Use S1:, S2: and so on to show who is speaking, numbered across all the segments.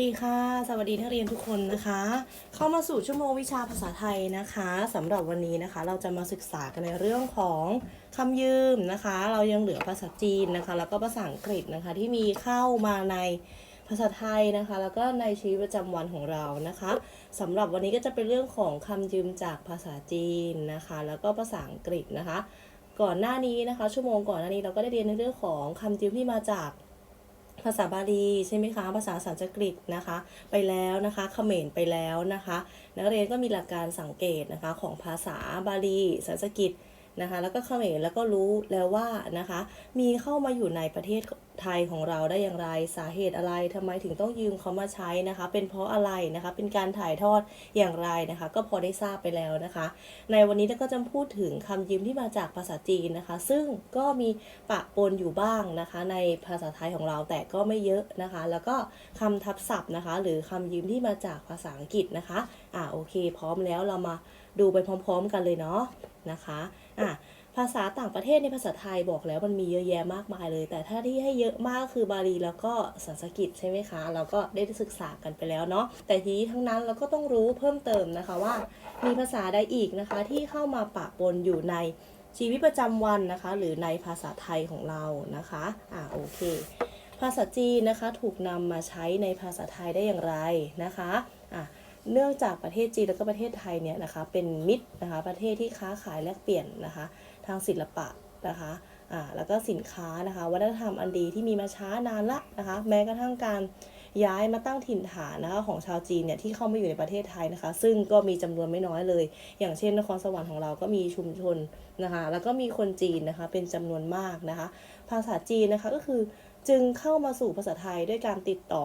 S1: ดีค่ะ สวัสดีนักเรียนทุกคนนะคะ เข้ามาสู่ชั่วโมงวิชาภาษาไทยนะคะสำหรับวันนี้นะคะ เราจะมาศึกษากันในเรื่องของคำยืมนะคะ เรายังเหลือภาษาจีนนะคะ แล้วก็ภาษาอังกฤษนะคะ ที่มีเข้ามาในภาษาไทยนะคะ แล้วก็ในชีวิตประจำวันของเรานะคะสำหรับวันนี้ก็จะเป็นเรื่องของคำยืมจากภาษาจีนนะคะ แล้วก็ภาษาอังกฤษนะคะ ก่อนหน้านี้นะคะ ชั่วโมงก่อนหน้านี้เราก็ได้เรียนในเรื่องของคำยืมที่มาจาก ภาษาบาลีใช่ไหมคะ ภาษาสันสกฤตนะคะ ไปแล้วนะคะเขมรไปแล้วนะคะ นักเรียนก็มีหลักการสังเกตนะคะของภาษาบาลีสันสกฤตนะคะ แล้วก็เขมรแล้วก็รู้แล้วว่านะคะ มีเข้ามาอยู่ในประเทศ ไทยของเราได้อย่างไรสาเหตุอะไรทำไมถึงต้องยืมเขามาใช้นะคะ เป็นเพราะอะไรนะคะเป็นการถ่ายทอดอย่างไรนะคะ ก็พอได้ทราบไปแล้วนะคะ ในวันนี้เราก็จะพูดถึงคำยืมที่มาจากภาษาจีนนะคะ ซึ่งก็มีปะปนอยู่บ้างนะคะ ในภาษาไทยของเราแต่ก็ไม่เยอะนะคะ แล้วก็คำทับศัพท์นะคะ หรือคำยืมที่มาจากภาษาอังกฤษนะคะอ่าโอเค พร้อมแล้วเรามาดูไปพร้อม ๆ กันเลยเนาะนะคะอะ ภาษาต่างประเทศในภาษาไทยบอกแล้วมันมีเยอะแยะมากมายเลย แต่ถ้าที่ให้เยอะมากก็คือบาลีแล้วก็สันสกฤตใช่ไหมคะเราก็ได้ศึกษากันไปแล้วเนาะแต่ทีนี้ทั้งนั้นเราก็ต้องรู้เพิ่มเติมนะคะว่า มีภาษาใดอีกนะคะที่เข้ามาปะปนอยู่ในชีวิตประจำวันนะคะ หรือในภาษาไทยของเรานะคะอ่าโอเค ภาษาจีนนะคะถูกนำมาใช้ในภาษาไทยได้อย่างไรนะคะอะ เนื่องจากประเทศจีนแล้วก็ประเทศไทยเนี่ยนะคะเป็นมิตรนะคะประเทศที่ค้าขายแลกเปลี่ยนนะคะทางศิลปะนะคะอ่าแล้วก็สินค้านะคะวัฒนธรรมอันดีที่มีมาช้านานละนะคะแม้กระทั่งการย้ายมาตั้งถิ่นฐานนะคะของชาวจีนเนี่ยที่เข้ามาอยู่ในประเทศไทยนะคะ ซึ่งก็มีจำนวนไม่น้อยเลย อย่างเช่นนครสวรรค์ของเราก็มีชุมชนนะคะแล้วก็มีคนจีนนะคะเป็นจำนวนมากนะคะ ภาษาจีนนะคะก็คือจึงเข้ามาสู่ภาษาไทยด้วยการติดต่อ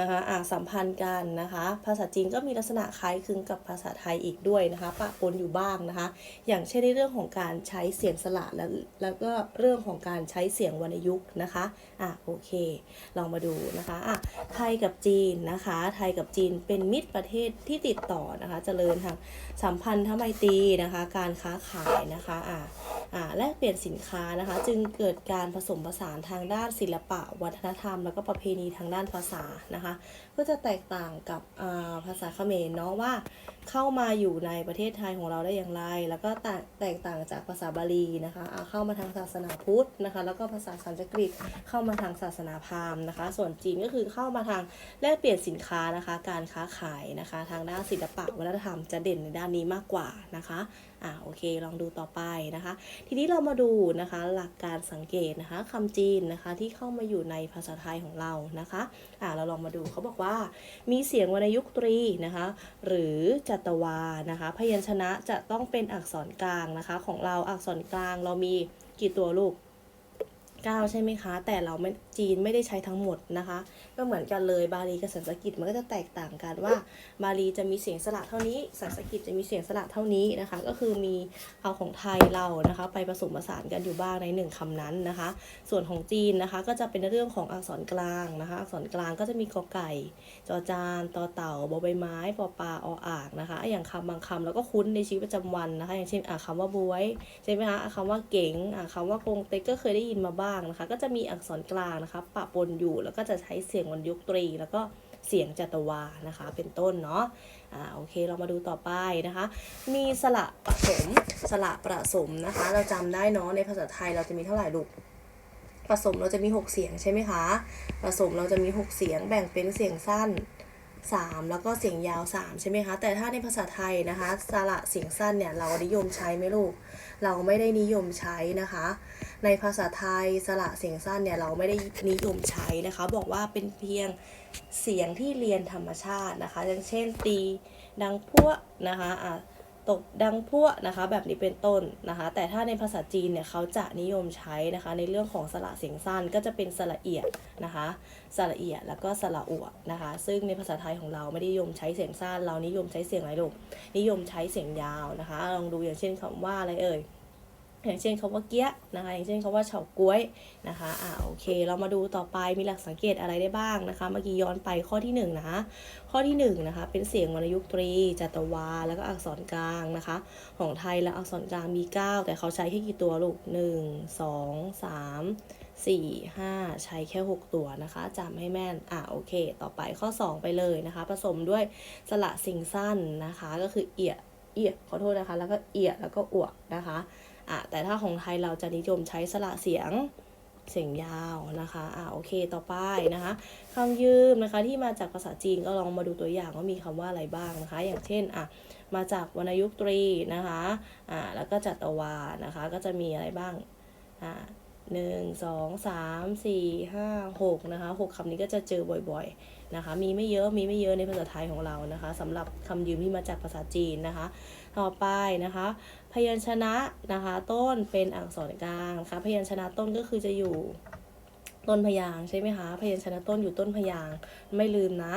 S1: นะคะอ่าสัมพันธ์กันนะคะ ภาษาจีนก็มีลักษณะคล้ายคลึงกับภาษาไทยอีกด้วยนะคะ ปะปนอยู่บ้างนะคะ อย่างเช่นในเรื่องของการใช้เสียงสระแล้วแล้วก็เรื่องของการใช้เสียงวรรณยุกต์นะคะอะโอเค ลองมาดูนะคะอะไทยกับจีนนะคะ ไทยกับจีนเป็นมิตรประเทศที่ติดต่อนะคะ เจริญทางสัมพันธไมตรีนะคะ การค้าขายนะคะอะ แลกเปลี่ยนสินค้านะคะ จึงเกิดการผสมผสานทางด้านศิลปะ วัฒนธรรม แล้วก็ประเพณีทางด้านภาษานะคะ ก็จะแตกต่างกับอ่าภาษาเขมรเนาะว่า เข้ามาอยู่ในประเทศไทยของเราได้อย่างไร แล้วก็แตกต่างจากภาษาบาลีนะคะอ่าเข้ามาทางศาสนาพุทธนะคะ แล้วก็ภาษาสันสกฤตเข้ามาทางศาสนาพราหมณ์นะคะ ส่วนจีนก็คือเข้ามาทางแลกเปลี่ยนสินค้านะคะ การค้าขายนะคะ ทางด้านศิลปะวัฒนธรรมจะเด่นในด้านนี้มากกว่านะคะอ่าโอเค ลองดูต่อไปนะคะ ทีนี้เรามาดูนะคะหลักการสังเกตนะคะคำจีนนะคะที่เข้ามาอยู่ในภาษาไทยของเรานะคะอ่าเราลองมาดูเขาบอกว่า มีเสียงวรรณยุกต์ตรีนะคะ หรือจัตวานะคะ พยัญชนะจะต้องเป็นอักษรกลางนะคะ ของเราอักษรกลางเรามีกี่ตัวลูก 9 ใช่ไหมคะ แต่เราไม่จีนไม่ได้ใช้ทั้งหมดนะคะ ก็เหมือนกันเลยบาลีกับสันสกฤตมันก็จะแตกต่างกันว่า บาลีจะมีเสียงสระเท่านี้ สันสกฤตจะมีเสียงสระเท่านี้นะคะ ก็คือมีเอาของไทยเรานะคะ ไปผสมผสานกันอยู่บ้างในหนึ่งคำนั้นนะคะ ส่วนของจีนนะคะก็จะเป็นเรื่องของอักษรกลางนะคะ อักษรกลางก็จะมีกอไก่ จอจานตอเต่าบอใบไม้ปอปลาออ่างนะคะ อย่างคำบางคำเราก็คุ้นในชีวิตประจำวันนะคะ อย่างเช่นอะคำว่าบวยใช่ไหมคะอะคำว่าเก๋งอะคำว่ากงเต็กก็เคยได้ยินมาบ้างนะคะ ก็จะมีอักษรกลางนะคะ ปะปนอยู่แล้วก็จะใช้เสียงวรรณยุกตรี แล้วก็เสียงจัตวานะคะ เป็นต้นเนาะอ่าโอเคเรามาดูต่อไปนะคะ มีสระผสมสระประสมนะคะ เราจำได้เนาะในภาษาไทยเราจะมีเท่าไหร่ลูกผสมเราจะมี 6 เสียงใช่ไหมคะผสมเราจะมี 6 เสียงแบ่งเป็นเสียงสั้น 3 แล้วก็เสียงยาว 3 ใช่ไหมคะ แต่ถ้าในภาษาไทยนะคะสระเสียงสั้นเนี่ยเรานิยมใช้ไหมลูก เราไม่ได้นิยมใช้นะคะ ในภาษาไทยสระเสียงสั้นเนี่ยเราไม่ได้นิยมใช้นะคะ บอกว่าเป็นเพียงเสียงที่เรียนธรรมชาตินะคะ อย่างเช่นตีดังพวกนะคะอะ ตกดังพัวนะคะ แบบนี้เป็นต้นนะคะ แต่ถ้าในภาษาจีนเนี่ยเขาจะนิยมใช้นะคะ ในเรื่องของสระเสียงสั้นก็จะเป็นสระเอียดนะคะสระเอียดแล้วก็สระอวดนะคะ ซึ่งในภาษาไทยของเราไม่ได้นิยมใช้เสียงสั้น เรานิยมใช้เสียงอะไรลูกนิยมใช้เสียงยาวนะคะ ลองดูอย่างเช่นคำว่าอะไรเอ่ย อย่างเช่นคำว่าเกี้ยนะคะ อย่างเช่นคำว่าเฉาก๊วยนะคะอ่าโอเค เรามาดูต่อไปมีหลักสังเกตอะไรได้บ้างนะคะ เมื่อกี้ย้อนไปข้อที่หนึ่งนะคะข้อที่หนึ่งนะคะเป็นเสียงวรรณยุกต์ตรีจัตวา แล้วก็อักษรกลางนะคะ ของไทยและอักษรกลางมี 9 แต่เขาใช้แค่กี่ตัวลูก 1 2 3สี่ห้าใช้แค่หกตัวนะคะจำให้แม่น อะโอเค ต่อไปข้อสองไปเลยนะคะ ผสมด้วยสระสิงสั้นนะคะ ก็คือเอียเอียขอโทษนะคะ แล้วก็เอียแล้วก็อวกนะคะ อะแต่ถ้าของไทยเราจะนิยมใช้สระเสียงเสียงยาวนะคะอะโอเคต่อไปนะคะคำยืมนะคะที่มาจากภาษาจีนก็ลองมาดูตัวอย่างว่ามีคำว่าอะไรบ้างนะคะ อย่างเช่นอะมาจากวรรณยุกต์ตรีนะคะอ่าแล้วก็จัตวานะคะก็จะมีอะไรบ้างอ่าหนึ่งสองสามสี่ห้าหกนะคะหกคำนี้ก็จะเจอบ่อยๆนะคะ มีไม่เยอะมีไม่เยอะในภาษาไทยของเรานะคะสำหรับคำยืมที่มาจากภาษาจีนนะคะ ต่อไปนะคะ พยัญชนะนะคะต้นเป็นอักษรกลางนะคะพยัญชนะต้นก็คือจะอยู่ต้นพยางใช่ไหมคะพยัญชนะต้นอยู่ต้นพยางไม่ลืมนะ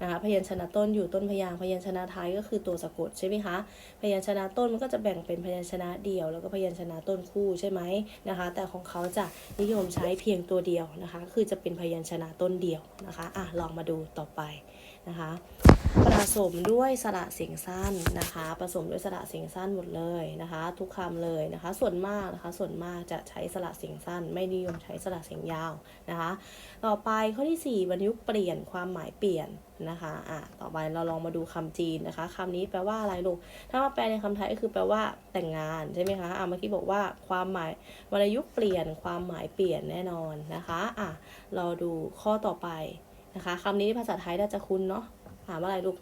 S1: นะคะพยัญชนะต้นอยู่ต้นพยางพยัญชนะท้ายก็คือตัวสะกดใช่ไหมคะพยัญชนะต้นมันก็จะแบ่งเป็นพยัญชนะเดียว แล้วก็พยัญชนะต้นคู่ใช่ไหมนะคะ แต่ของเขาจะนิยมใช้เพียงตัวเดียวนะคะ คือจะเป็นพยัญชนะต้นเดียวนะคะอะลองมาดูต่อไป นะคะผสมด้วยสระเสียงสั้นนะคะผสมด้วยสระเสียงสั้นหมดเลยนะคะ ทุกคำเลยนะคะ ส่วนมากนะคะส่วนมากจะใช้สระเสียงสั้น ไม่นิยมใช้สระเสียงยาวนะคะ ต่อไปข้อที่ 4 บรรยุกต์เปลี่ยนความหมายเปลี่ยนนะคะอะต่อไปเราลองมาดูคำจีนนะคะคำนี้แปลว่าอะไรลูกถ้ามาแปลในคำไทยก็คือแปลว่าแต่งงานใช่ไหมคะอะเมื่อกี้บอกว่าความหมายวรรยุกต์เปลี่ยนความหมายเปลี่ยนแน่นอนนะคะอะเราดูข้อต่อไป นะคะคำนี้ภาษาไทยน่าจะคุ้นเนาะถามว่าอะไรลูก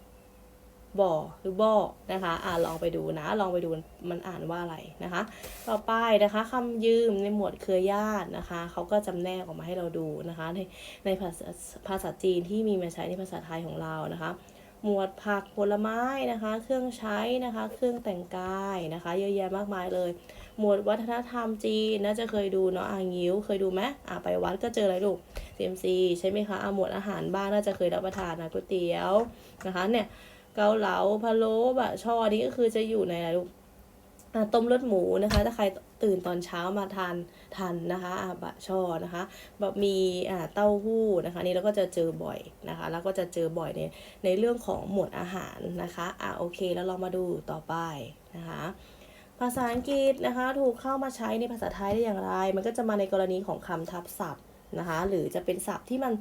S1: บ่อหรือบ่อนะคะอ่าลองไปดูนะ ลองไปดูมันอ่านว่าอะไรนะคะ ต่อไปนะคะคำยืมในหมวดเครือญาตินะคะเขาก็จำแนกออกมาให้เราดูนะคะ ในในภาษาภาษาจีนที่มีมาใช้ในภาษาไทยของเรานะคะ หมวดผักผลไม้นะคะ เครื่องใช้นะคะ เครื่องแต่งกายนะคะ เยอะแยะมากมายเลย หมวดวัฒนธรรมจีนน่าจะเคยดูเนาะอ่างิ้วเคยดูไหมอ่าไปวัดก็เจออะไรลูก CMC ใช่ไหมคะอาหมวดอาหารบ้างน่าจะเคยรับประทานนะก๋วยเตี๋ยวนะคะเนี่ยเกาเหลาพะโล้บะช่อนี่ก็คือจะอยู่ในอะไรลูกต้มเลือดหมูนะคะ ถ้าใครตื่นตอนเช้ามาทานทันนะคะอะบะช่อนะคะบะมีอ่าเต้าหู้นะคะนี่เราก็จะเจอบ่อยนะคะ แล้วก็จะเจอบ่อยในในเรื่องของหมวดอาหารนะคะอะโอเคแล้วเรามาดูต่อไปนะคะภาษาอังกฤษนะคะ ถูกเข้ามาใช้ในภาษาไทยได้อย่างไร มันก็จะมาในกรณีของคำทับศัพท์ นะคะ หรือจะเป็นศัพท์ที่มัน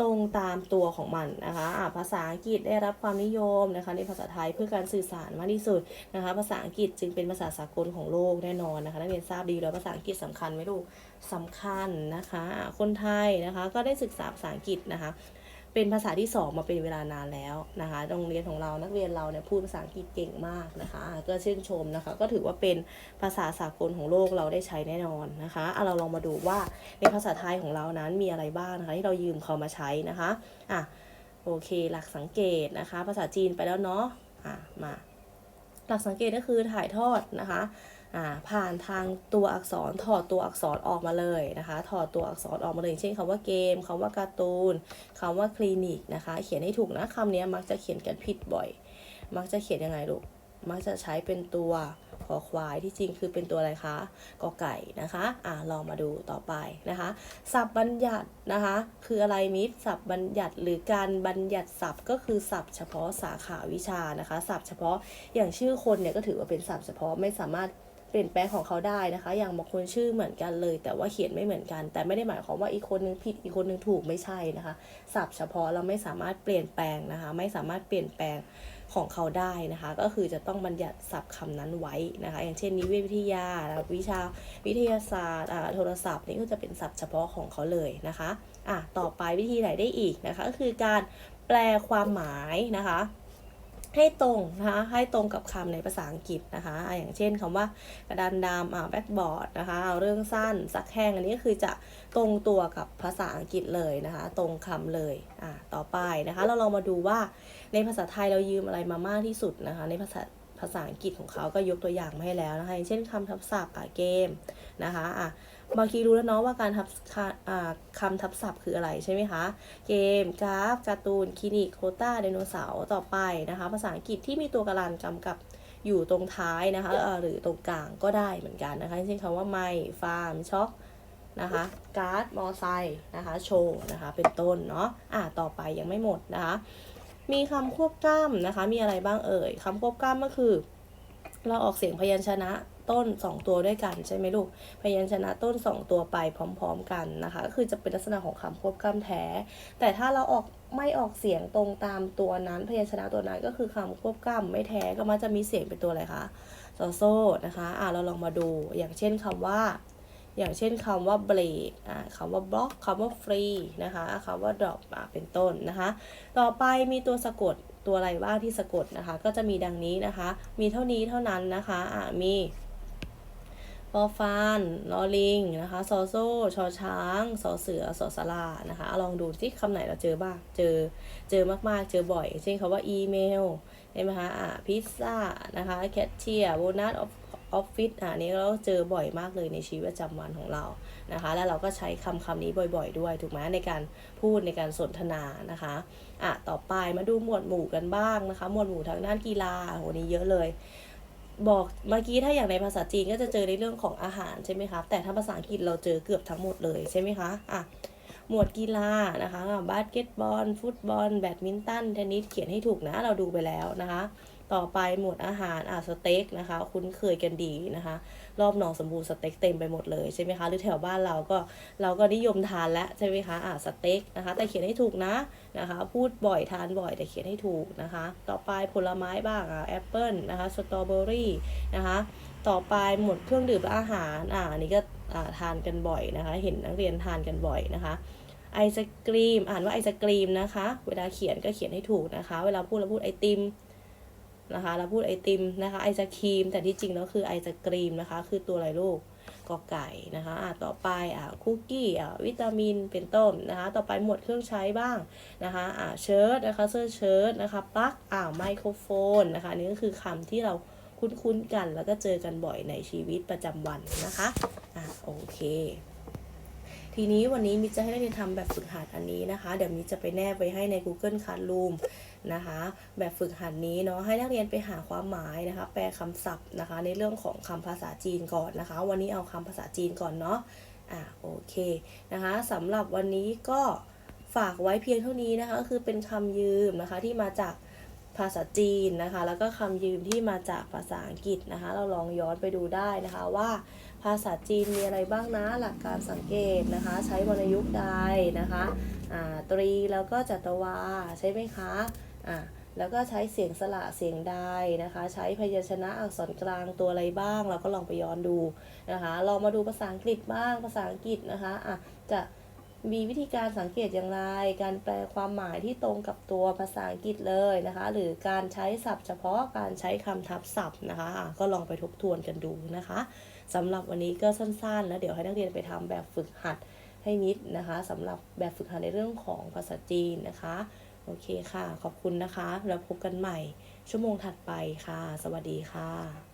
S1: ตรงตามตัวของมันนะคะะภาษาอังกฤษได้รับความนิยมนะคะ ในภาษาไทยเพื่อการสื่อสารมากที่สุดนะคะ ภาษาอังกฤษจึงเป็นภาษาสากลของโลกแน่นอนนะคะนักเรียนทราบดีแล้วภาษาอังกฤษสำคัญไหมลูกสำคัญนะคะ คนไทยนะคะก็ได้ศึกษาภาษาอังกฤษนะคะ เป็นภาษาที่สองมาเป็นเวลานานแล้วนะคะโรงเรียนของเรานักเรียนเราเนี่ยพูดภาษาอังกฤษเก่งมากนะคะ ก็ชื่นชมนะคะ ก็ถือว่าเป็นภาษาสากลของโลกเราได้ใช้แน่นอนนะคะอะเราลองมาดูว่าในภาษาไทยของเรานั้นมีอะไรบ้างนะคะที่เรายืมเขามาใช้นะคะอะโอเค หลักสังเกตนะคะ ภาษาจีนไปแล้วเนาะอะมา หลักสังเกตก็คือถ่ายทอดนะคะ ผ่านทางตัวอักษรถอดตัวอักษรออกมาเลยนะคะถอดตัวอักษรออกมาเลย เช่นคำว่าเกมคำว่าการ์ตูนคำว่าคลินิกนะคะ เขียนให้ถูกนะคำนี้มักจะเขียนกันผิดบ่อย มักจะเขียนยังไงลูกมักจะใช้เป็นตัวขอควายที่จริงคือเป็นตัวอะไรคะกอไก่นะคะอ่าลองมาดูต่อไปนะคะศัพท์บัญญัตินะคะคืออะไรมิตรศัพท์บัญญัติหรือการบัญญัติศัพท์ก็คือศัพท์เฉพาะสาขาวิชานะคะศัพท์เฉพาะอย่างชื่อคนเนี่ยก็ถือว่าเป็นศัพท์เฉพาะไม่สามารถ เปลี่ยนแปลงของเขาได้นะคะ อย่างบางคนชื่อเหมือนกันเลย แต่ว่าเขียนไม่เหมือนกัน แต่ไม่ได้หมายความว่าอีกคนนึงผิดอีกคนนึงถูกไม่ใช่นะคะศัพท์เฉพาะเราไม่สามารถเปลี่ยนแปลงนะคะ ไม่สามารถเปลี่ยนแปลงของเขาได้นะคะ ก็คือจะต้องบัญญัติศัพท์คำนั้นไว้นะคะ อย่างเช่นนิเวศวิทยานะคะวิชาวิทยาศาสตร์อ่าโทรศัพท์นี่ก็จะเป็นศัพท์เฉพาะของเขาเลยนะคะอะต่อไปวิธีไหนได้อีกนะคะก็คือการแปลความหมายนะคะ ให้ตรงนะคะให้ตรงกับคำในภาษาอังกฤษนะคะ อย่างเช่นคำว่ากระดานดำอ่าแบ็กบอร์ดนะคะเอาเรื่องสั้นซักแห้งอันนี้ก็คือจะตรงตัวกับภาษาอังกฤษเลยนะคะ ตรงคำเลยอ่าต่อไปนะคะ เราลองมาดูว่าในภาษาไทยเรายืมอะไรมามากที่สุดนะคะ ในภาษา ภาษาอังกฤษของเขาก็ยกตัวอย่างมาให้แล้วนะคะอย่างเช่นคำทับศัพท์อะเกมนะคะอะบางทีรู้แล้วเนาะว่าการทับค่ะอ่าคำทับศัพท์คืออะไรใช่ไหมคะ เกมกราฟการ์ตูนคลินิกโคต้าไดโนเสาร์ต่อไปนะคะ ภาษาอังกฤษที่มีตัวการันกำกับอยู่ตรงท้ายนะคะหรือตรงกลางก็ได้เหมือนกันนะคะเช่นคำว่าไมฟาร์มช็อกนะคะการ์ดมอไซค์นะคะโชว์นะคะเป็นต้นเนาะอะต่อไปยังไม่หมดนะคะ มีคำควบกล้ำนะคะ มีอะไรบ้างเอ่ยคำควบกล้ำก็คือ เราออกเสียงพยัญชนะต้น 2 ตัวด้วยกันใช่ไหมลูก พยัญชนะต้น 2 ตัวไปพร้อม ๆ กันนะคะ ก็คือจะเป็นลักษณะของคำควบกล้ำแท้ แต่ถ้าเราออกไม่ออกเสียงตรงตามตัวนั้น พยัญชนะตัวนั้นก็คือคำควบกล้ำไม่แท้ก็มักจะมีเสียงเป็นตัวอะไรคะโซโซนะคะ อ่าเราลองมาดู อย่างเช่นคำว่า อย่างเช่นคำว่า break อ่าคำว่า block คำว่า free นะคะคำว่า drop อ่าเป็นต้นนะคะ ต่อไปมีตัวสะกดตัวอะไรบ้างที่สะกดนะคะ ก็จะมีดังนี้นะคะ มีเท่านี้เท่านั้นนะคะอ่ามีปอฟานลอลิงนะคะซอโซชอช้างสอเสือสอสลานะคะ ลองดูที่คำไหนเราเจอบ้าง เจอ เจอมากๆ เจอบ่อย เช่นคำว่าอีเมลใช่ไหมคะ อ่าพิซซ่านะคะ แคชเชียร์โบนัสออฟ ออฟฟิศอ่านี้เราเจอบ่อยมากเลยในชีวิตประจำวันของเรานะคะ แล้วเราก็ใช้คำคำนี้บ่อยๆ ด้วยถูกไหมในการพูดในการสนทนานะคะอะต่อไปมาดูหมวดหมู่กันบ้างนะคะ หมวดหมู่ทางด้านกีฬาโหนี้เยอะเลยบอกเมื่อกี้ถ้าอย่างในภาษาจีนก็จะเจอในเรื่องของอาหารใช่ไหมคะแต่ถ้าภาษาอังกฤษเราเจอเกือบทั้งหมดเลยใช่ไหมคะอะหมวดกีฬานะคะบาสเกตบอล ฟุตบอล แบดมินตันเทนนิสเขียนให้ถูกนะเราดูไปแล้วนะคะ ต่อไปหมวดอาหารอะสเต็กนะคะ คุ้นเคยกันดีนะคะ รอบหนองสมบูรณ์สเต็กเต็มไปหมดเลยใช่ไหมคะหรือแถวบ้านเราก็เราก็นิยมทานแล้วใช่ไหมคะอะสเต็กนะคะ แต่เขียนให้ถูกนะนะคะ พูดบ่อยทานบ่อยแต่เขียนให้ถูกนะคะ ต่อไปผลไม้บ้างอะแอปเปิลนะคะสตรอเบอรี่นะคะต่อไปหมวดเครื่องดื่มและอาหารอ่าอันนี้ก็อ่าทานกันบ่อยนะคะ เห็นนักเรียนทานกันบ่อยนะคะไอศกรีม อ่านว่าไอศกรีมนะคะ เวลาเขียนก็เขียนให้ถูกนะคะ เวลาพูดเราพูดไอติม นะคะเราพูดไอติมนะคะไอศครีม แต่ที่จริงแล้วคือไอศกรีมนะคะ คือตัวอะไรลูกกอไก่นะคะอ่าต่อไปอ่าคุกกี้อ่าวิตามินเป็นต้นนะคะ ต่อไปหมวดเครื่องใช้บ้างนะคะอ่าเชิ้ตนะคะเสื้อเชิ้ตนะคะปลั๊กอ่าไมโครโฟนนะคะนนี่ก็คือคำที่เราคุ้นๆกันแล้วก็เจอกันบ่อยในชีวิตประจำวันนะคะอ่าโอเค ทีนี้วันนี้มิจจะให้นักเรียนทำแบบฝึกหัดอันนี้นะคะ เดี๋ยวมิจจะไปแนบไว้ให้ใน Google Classroom นะคะ แบบฝึกหัดนี้เนาะให้นักเรียนไปหาความหมายนะคะ แปลคำศัพท์นะคะ ในเรื่องของคำภาษาจีนก่อนนะคะ วันนี้เอาคำภาษาจีนก่อนเนาะอ่าโอเคนะคะสำหรับวันนี้ก็ฝากไว้เพียงเท่านี้นะคะก็คือเป็นคำยืมนะคะที่มาจาก ภาษาจีนนะคะ แล้วก็คำยืมที่มาจากภาษาอังกฤษนะคะ เราลองย้อนไปดูได้นะคะว่าภาษาจีนมีอะไรบ้างนะหลักการสังเกตนะคะ ใช้วรรณยุกต์ใดนะคะตรีแล้วก็จัตวาใช่ไหมคะอ่าแล้วก็ใช้เสียงสระเสียงใดนะคะ ใช้พยัญชนะอักษรกลางตัวอะไรบ้าง เราก็ลองไปย้อนดูนะคะลองมาดูภาษาอังกฤษบ้างภาษาอังกฤษนะคะะจะ มีวิธีการสังเกตอย่างไร การแปลความหมายที่ตรงกับตัวภาษาอังกฤษเลยนะคะ หรือการใช้ศัพท์เฉพาะการใช้คำทับศัพท์นะคะ ก็ลองไปทบทวนกันดูนะคะสำหรับวันนี้ก็สั้นๆ แล้วเดี๋ยวให้นักเรียนไปทำแบบฝึกหัดให้นิดนะคะสำหรับแบบฝึกหัดในเรื่องของภาษาจีนนะคะ โอเคค่ะ ขอบคุณนะคะ แล้วพบกันใหม่ชั่วโมงถัดไปค่ะ สวัสดีค่ะ